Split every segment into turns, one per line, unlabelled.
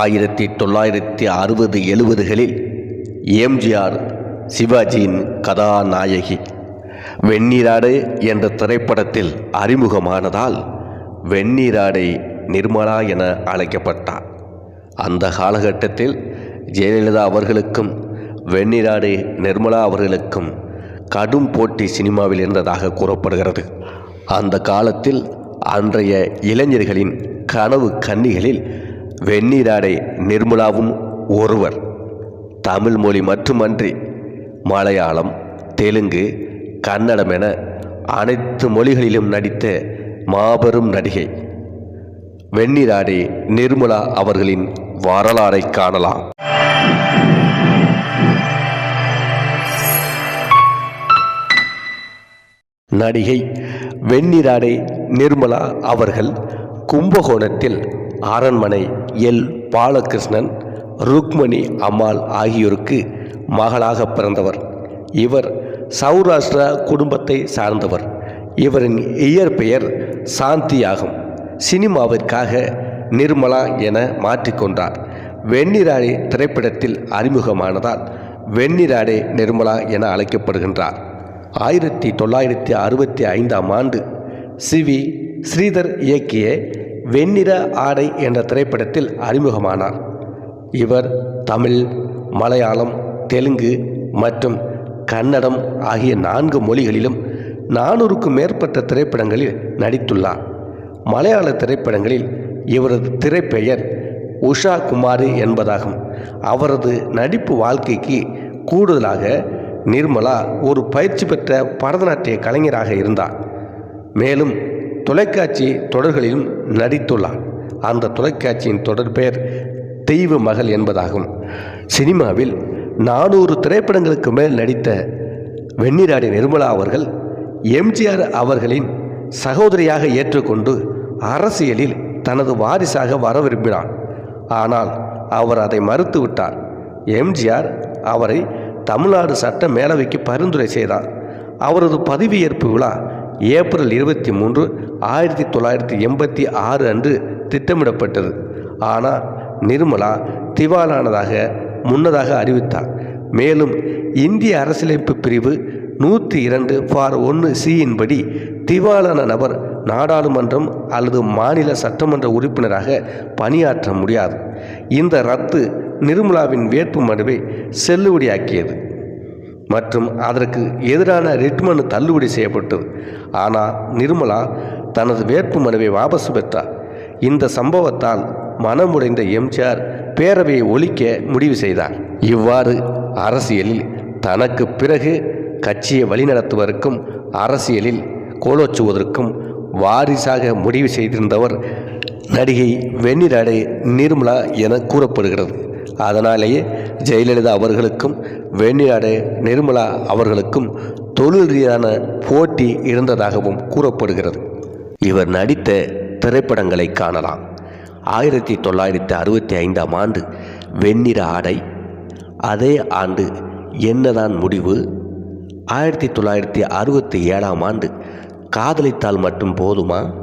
ஆயிரத்தி தொள்ளாயிரத்தி அறுபது எழுபதுகளில் எம்ஜிஆர் சிவாஜியின் கதாநாயகி. வெண்ணீராடு என்ற திரைப்படத்தில் அறிமுகமானதால் வெண்ணீராடை நிர்மலா என அழைக்கப்பட்டார். அந்த காலகட்டத்தில் ஜெயலலிதா அவர்களுக்கும் வெண்ணீராடு நிர்மலா அவர்களுக்கும் கடும் போட்டி சினிமாவில் இருந்ததாக கூறப்படுகிறது. அந்த காலத்தில் அன்றைய இளைஞர்களின் கனவு கன்னிகளில் வெந்நீராடை நிர்மலாவும் ஒருவர். தமிழ் மொழி மட்டுமன்றி மலையாளம் தெலுங்கு கன்னடம் என அனைத்து மொழிகளிலும் நடித்த மாபெரும் நடிகை. வெந்நீராடை நிர்மலா அவர்களின் வரலாறை காணலாம். நடிகை வெந்நீராடை நிர்மலா அவர்கள் கும்பகோணத்தில் அரண்மனை எல். பாலகிருஷ்ணன் ருக்மணி அம்மாள் ஆகியோருக்கு மகளாக பிறந்தவர். இவர் சௌராஷ்டிரா குடும்பத்தை சார்ந்தவர். இவரின் இயற்பெயர் சாந்தியாகும். சினிமாவிற்காக நிர்மலா என மாற்றிக்கொண்டார் வெண்ணிராடே திரைப்படத்தில் அறிமுகமானதால் வெண்ணிராடே நிர்மலா என அழைக்கப்படுகின்றார். ஆயிரத்தி தொள்ளாயிரத்தி அறுபத்தி ஐந்தாம் ஆண்டு சி வி ஸ்ரீதர் இயக்கிய வெண்ணிற ஆடை என்ற திரைப்படத்தில் அறிமுகமானார். இவர் தமிழ் மலையாளம் தெலுங்கு மற்றும் கன்னடம் ஆகிய நான்கு மொழிகளிலும் நானூறுக்கும் மேற்பட்ட திரைப்படங்களில் நடித்துள்ளார். மலையாள திரைப்படங்களில் இவரது திரைப்பெயர் உஷா குமாரி என்பதாகும். அவரது நடிப்பு வாழ்க்கைக்கு கூடுதலாக நிர்மலா ஒரு பயிற்சி பெற்ற பரதநாட்டிய கலைஞராக இருந்தார். மேலும் தொலைக்காட்சி தொடர்களிலும் நடித்துள்ளார். அந்த தொலைக்காட்சியின் தொடர் பெயர் தெய்வ மகள் என்பதாகும். சினிமாவில் நானூறு திரைப்படங்களுக்கு மேல் நடித்த வெண்ணிராடி நிர்மலா அவர்கள் எம்ஜிஆர் அவர்களின் சகோதரியாக ஏற்றுக்கொண்டு அரசியலில் தனது வாரிசாக வர விரும்பினார் ஆனால் அவர் அதை மறுத்துவிட்டார் எம்ஜிஆர் அவரை தமிழ்நாடு சட்ட மேலவைக்கு பரிந்துரை செய்தார். அவரது பதவியேற்பு விழா ஏப்ரல் இருபத்தி மூன்று ஆயிரத்தி தொள்ளாயிரத்தி எண்பத்தி ஆறு அன்று திட்டமிடப்பட்டது. ஆனால் நிர்மலா திவாலானதாக முன்னதாக அறிவித்தார். மேலும் இந்திய அரசியலமைப்பு பிரிவு நூற்றி இரண்டு ஃபார் ஒன்று சியின்படி திவாலான நபர் நாடாளுமன்றம் அல்லது மாநில சட்டமன்ற உறுப்பினராக பணியாற்ற முடியாது. இந்த ரத்து நிர்மலாவின் வேட்பு மனுவை செல்லுபடியாக்கியது. மற்றும் அதற்கு எதிரான ரிட் மனு தள்ளுபடி செய்யப்பட்டது ஆனால் நிர்மலா தனது வேட்பு மனுவை வாபஸ் பெற்றார். இந்த சம்பவத்தால் மனமுடைந்த எம்ஜிஆர் பேரவையை ஒழிக்க முடிவு செய்தார். இவ்வாறு அரசியலில் தனக்கு பிறகு கட்சியை வழிநடத்துவதற்கும் அரசியலில் கோலோச்சுவதற்கும் வாரிசாக முடிவு செய்திருந்தவர் நடிகை வெண்ணிராடே நிர்மலா என கூறப்படுகிறது. அதனாலேயே ஜெயலலிதா அவர்களுக்கும் வெண்ணிராடை நிர்மலா அவர்களுக்கும் தொழில் ரீதியான போட்டி இருந்ததாகவும் கூறப்படுகிறது. இவர் நடித்த திரைப்படங்களை காணலாம். ஆயிரத்தி தொள்ளாயிரத்தி அறுபத்தி ஐந்தாம் ஆண்டு வெண்ணிற ஆடை அதே ஆண்டு என்னதான் முடிவு ஆயிரத்தி தொள்ளாயிரத்தி அறுபத்தி ஏழாம் ஆண்டு காதலித்தால் மட்டும் போதுமா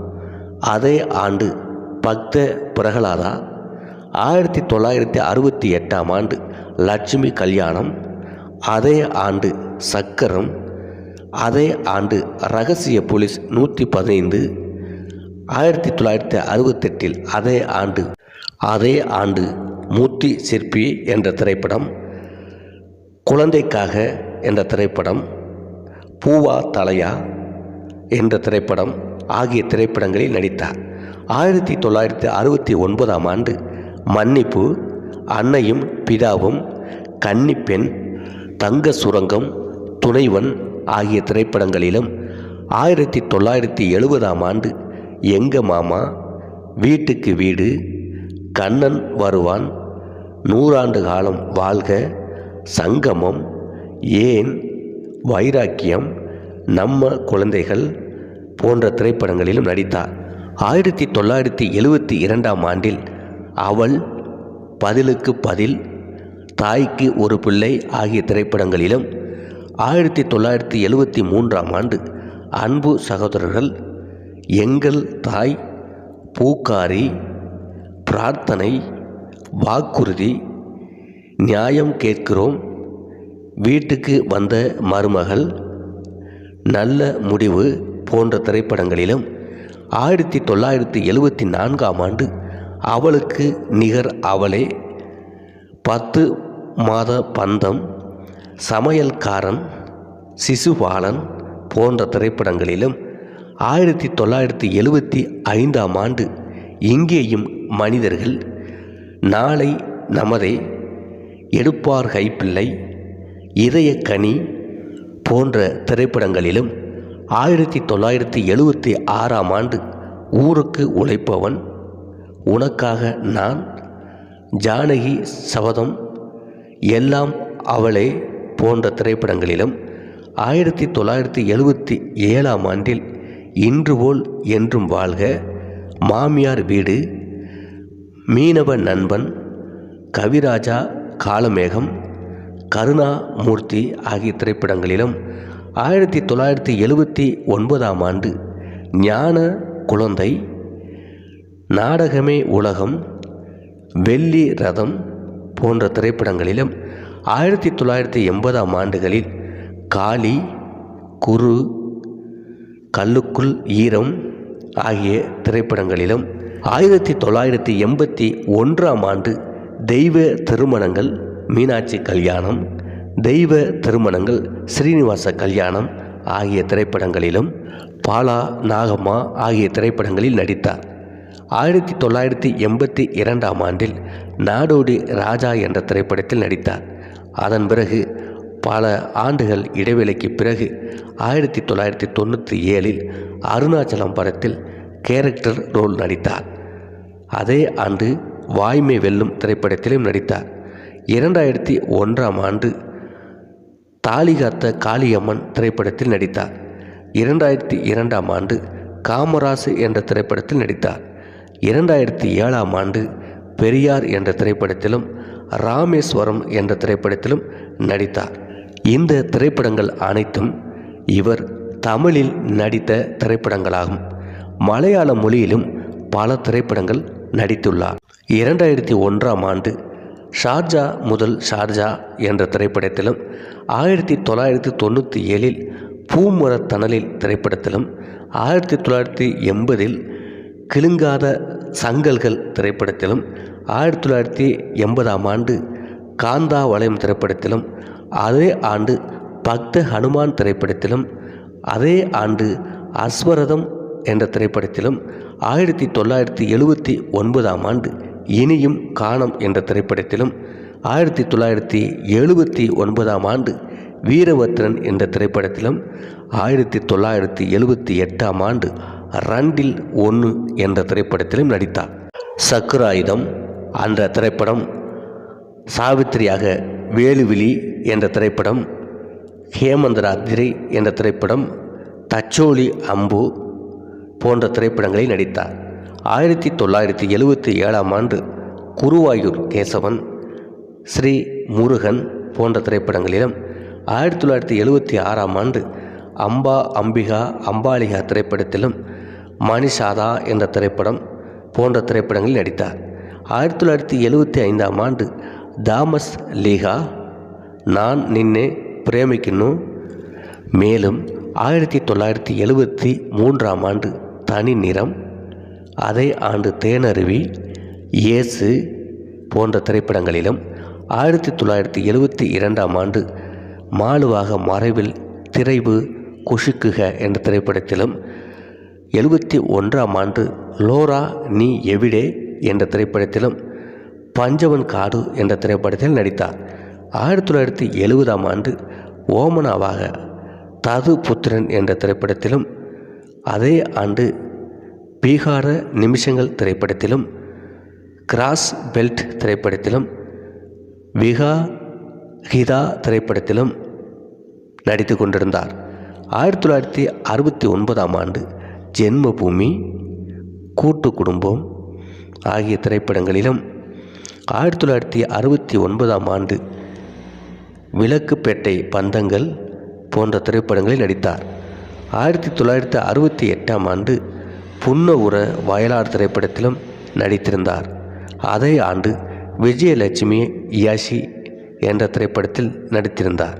அதே ஆண்டு பக்த பிரகலாதா ஆயிரத்தி தொள்ளாயிரத்தி அறுபத்தி எட்டாம் ஆண்டு லட்சுமி கல்யாணம் அதே ஆண்டு சக்கரம் அதே ஆண்டு ரகசிய போலீஸ் நூற்றி பதினைந்து ஆயிரத்தி தொள்ளாயிரத்தி அறுபத்தெட்டில் அதே ஆண்டு அதே ஆண்டு மூர்த்தி சிற்பி என்ற திரைப்படம் குழந்தைக்காக என்ற திரைப்படம் பூவா தலையா என்ற திரைப்படம் ஆகிய திரைப்படங்களில் நடித்தார். ஆயிரத்தி தொள்ளாயிரத்தி அறுபத்தி ஒன்பதாம் ஆண்டு மன்னிப்பு அன்னையும் பிதாவும் கன்னிப்பெண் தங்க சுரங்கம் துணைவன் ஆகிய திரைப்படங்களிலும் ஆயிரத்தி தொள்ளாயிரத்தி எழுபதாம் ஆண்டு எங்க மாமா வீட்டுக்கு வீடு கண்ணன் வருவான் நூறாண்டு காலம் வாழ்க சங்கமம் ஏன் வைராக்கியம் நம்ம குழந்தைகள் போன்ற திரைப்படங்களிலும் நடித்தார். ஆயிரத்தி தொள்ளாயிரத்தி எழுபத்தி இரண்டாம் ஆண்டில் அவள் பதிலுக்கு பதில் தாய்க்கு ஒரு பிள்ளை ஆகிய திரைப்படங்களிலும் ஆயிரத்தி தொள்ளாயிரத்தி எழுவத்தி மூன்றாம் ஆண்டு அன்பு சகோதரர்கள் எங்கள் தாய் பூக்காரி பிரார்த்தனை வாக்குறுதி நியாயம் கேட்கிறோம். வீட்டுக்கு வந்த மருமகள் நல்ல முடிவு போன்ற திரைப்படங்களிலும் ஆயிரத்தி தொள்ளாயிரத்தி எழுபத்தி நான்காம் ஆண்டு அவளுக்கு நிகர் அவளே. பத்து மாத பந்தம் சமையல்காரன் சிசுபாலன் போன்ற திரைப்படங்களிலும் ஆயிரத்தி தொள்ளாயிரத்தி எழுபத்தி ஐந்தாம் ஆண்டு இங்கேயும் மனிதர்கள் நாளை நமதே எடுப்பார் கைப்பிள்ளை கனி போன்ற திரைப்படங்களிலும் ஆயிரத்தி தொள்ளாயிரத்தி எழுபத்தி ஆறாம் ஆண்டு ஊருக்கு உழைப்பவன் உனக்காக நான் ஜானகி சபதம் எல்லாம் அவளே போன்ற திரைப்படங்களிலும் ஆயிரத்தி தொள்ளாயிரத்தி எழுபத்தி ஏழாம் ஆண்டில் இன்று போல் என்றும் வாழ்க. மாமியார் வீடு மீனவ நண்பன் கவிராஜா காலமேகம் கருணாமூர்த்தி ஆகிய திரைப்படங்களிலும் ஆயிரத்தி தொள்ளாயிரத்தி எழுபத்தி ஒன்பதாம் ஆண்டு ஞான குழந்தை நாடகமே உலகம் வெள்ளி ரதம் போன்ற திரைப்படங்களிலும் ஆயிரத்தி தொள்ளாயிரத்தி எண்பதாம் ஆண்டுகளில் காளி குரு கல்லுக்குள் ஈரம் ஆகிய திரைப்படங்களிலும் ஆயிரத்தி தொள்ளாயிரத்தி எண்பத்தி ஒன்றாம் ஆண்டு தெய்வ திருமணங்கள் மீனாட்சி கல்யாணம் தெய்வ திருமணங்கள் ஸ்ரீனிவாச கல்யாணம் ஆகிய திரைப்படங்களிலும் பாலா நாகம்மா ஆகிய திரைப்படங்களில் நடித்தார். ஆயிரத்தி தொள்ளாயிரத்தி எண்பத்தி இரண்டாம் ஆண்டில் நாடோடி ராஜா என்ற திரைப்படத்தில் நடித்தார். அதன் பிறகு பல ஆண்டுகள் இடைவேளைக்கு பிறகு ஆயிரத்தி தொள்ளாயிரத்தி தொண்ணூற்றி ஏழில் அருணாச்சலம் படத்தில் கேரக்டர் ரோல் நடித்தார். அதே ஆண்டு வாய்மை வெல்லும் திரைப்படத்திலும் நடித்தார். இரண்டாயிரத்தி ஒன்றாம் ஆண்டு தாலிகாத்த காளியம்மன் திரைப்படத்தில் நடித்தார். இரண்டாயிரத்தி இரண்டாம் ஆண்டு காமராசு என்ற திரைப்படத்தில் நடித்தார். இரண்டாயிரத்தி ஏழாம் ஆண்டு பெரியார் என்ற திரைப்படத்திலும் ராமேஸ்வரம் என்ற திரைப்படத்திலும் நடித்தார். இந்த திரைப்படங்கள் அனைத்தும் இவர் தமிழில் நடித்த திரைப்படங்களாகும். மலையாள மொழியிலும் பல திரைப்படங்கள் நடித்துள்ளார். இரண்டாயிரத்தி ஒன்றாம் ஆண்டு ஷார்ஜா முதல் ஷார்ஜா என்ற திரைப்படத்திலும் ஆயிரத்தி தொள்ளாயிரத்தி தொண்ணூற்றி ஏழில் பூமரத்தணலில் திரைப்படத்திலும் ஆயிரத்தி தொள்ளாயிரத்தி எண்பதில் கிழுங்காத சங்கல்கள் திரைப்படத்திலும் ஆயிரத்தி தொள்ளாயிரத்தி எண்பதாம் ஆண்டு காந்தா வளையம் திரைப்படத்திலும் அதே ஆண்டு பக்த ஹனுமான் திரைப்படத்திலும் அதே ஆண்டு அஸ்வரதம் என்ற திரைப்படத்திலும் ஆயிரத்தி தொள்ளாயிரத்தி எழுபத்தி ஒன்பதாம் ஆண்டு இனியும் காணம் என்ற திரைப்படத்திலும் ஆயிரத்தி தொள்ளாயிரத்தி எழுபத்தி ஒன்பதாம் ஆண்டு வீரபத்ரன் என்ற திரைப்படத்திலும் ஆயிரத்தி தொள்ளாயிரத்தி எழுபத்தி எட்டாம் ஆண்டு ரண்டில் ஒன்று என்ற திரைப்படத்திலும் நடித்தார். சக்கராயுதம் அந்த திரைப்படம் சாவித்திரியாக வேலுவிழி என்ற திரைப்படம் ஹேமந்தராத்திரி என்ற திரைப்படம் தச்சோலி அம்பு போன்ற திரைப்படங்களில் நடித்தார். ஆயிரத்தி தொள்ளாயிரத்தி எழுபத்தி ஏழாம் ஆண்டு குருவாயூர் கேசவன் ஸ்ரீ முருகன் போன்ற திரைப்படங்களிலும் ஆயிரத்தி தொள்ளாயிரத்தி எழுபத்தி ஆறாம் ஆண்டு அம்பா அம்பிகா அம்பாலிகா திரைப்படத்திலும் மணிஷாதா என்ற திரைப்படம் போன்ற திரைப்படங்களில் நடித்தார். ஆயிரத்தி தொள்ளாயிரத்தி எழுபத்தி ஐந்தாம் ஆண்டு தாமஸ் லீகா நான் நின்னே பிரேமிக்கணும் மேலும் ஆயிரத்தி தொள்ளாயிரத்தி எழுபத்தி மூன்றாம் ஆண்டு தனி நிறம் அதே ஆண்டு தேனருவி இயேசு போன்ற திரைப்படங்களிலும் ஆயிரத்தி தொள்ளாயிரத்தி எழுபத்தி இரண்டாம் ஆண்டு மாலுவாக மறைவில் திரைவு குஷுக்குக என்ற திரைப்படத்திலும் எழுபத்தி ஒன்றாம் ஆண்டு லோரா நீ எவிடே என்ற திரைப்படத்திலும் பஞ்சவன் காடு என்ற திரைப்படத்தில் நடித்தார். ஆயிரத்தி தொள்ளாயிரத்தி எழுபதாம் ஆண்டு ஓமனாவாக தது புத்திரன் என்ற திரைப்படத்திலும் அதே ஆண்டு பீகார நிமிஷங்கள் திரைப்படத்திலும் கிராஸ் பெல்ட் திரைப்படத்திலும் விகா ஹிதா திரைப்படத்திலும் நடித்து கொண்டிருந்தார். ஆயிரத்தி தொள்ளாயிரத்தி அறுபத்தி ஒன்பதாம் ஆண்டு ஜென்மபூமி கூட்டு குடும்பம் ஆகிய திரைப்படங்களிலும் ஆயிரத்தி தொள்ளாயிரத்தி அறுபத்தி ஒன்பதாம் ஆண்டு விளக்குப்பேட்டை பந்தங்கள் போன்ற திரைப்படங்களில் நடித்தார். ஆயிரத்தி தொள்ளாயிரத்தி அறுபத்தி எட்டாம் ஆண்டு புன்ன உர வயலார் திரைப்படத்திலும் நடித்திருந்தார். அதே ஆண்டு விஜயலட்சுமி யாஷி என்ற திரைப்படத்தில் நடித்திருந்தார்.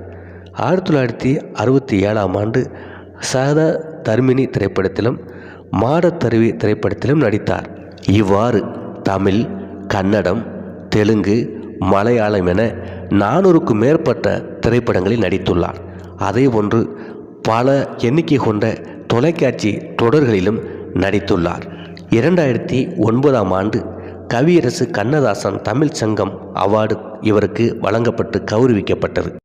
ஆயிரத்தி தொள்ளாயிரத்தி அறுபத்தி ஏழாம் ஆண்டு சகத தர்மினி திரைப்படத்திலும் மாடத்தருவி திரைப்படத்திலும் நடித்தார். இவ்வாறு தமிழ் கன்னடம் தெலுங்கு மலையாளம் என நானூறுக்கும் மேற்பட்ட திரைப்படங்களில் நடித்துள்ளார். அதே போன்று பல எண்ணிக்கை கொண்ட தொலைக்காட்சி தொடர்களிலும் நடித்துள்ளார். இரண்டாயிரத்தி ஒன்பதாம் ஆண்டு கவியரசு கண்ணதாசன் தமிழ் சங்கம் அவார்டு இவருக்கு வழங்கப்பட்டு கௌரவிக்கப்பட்டது.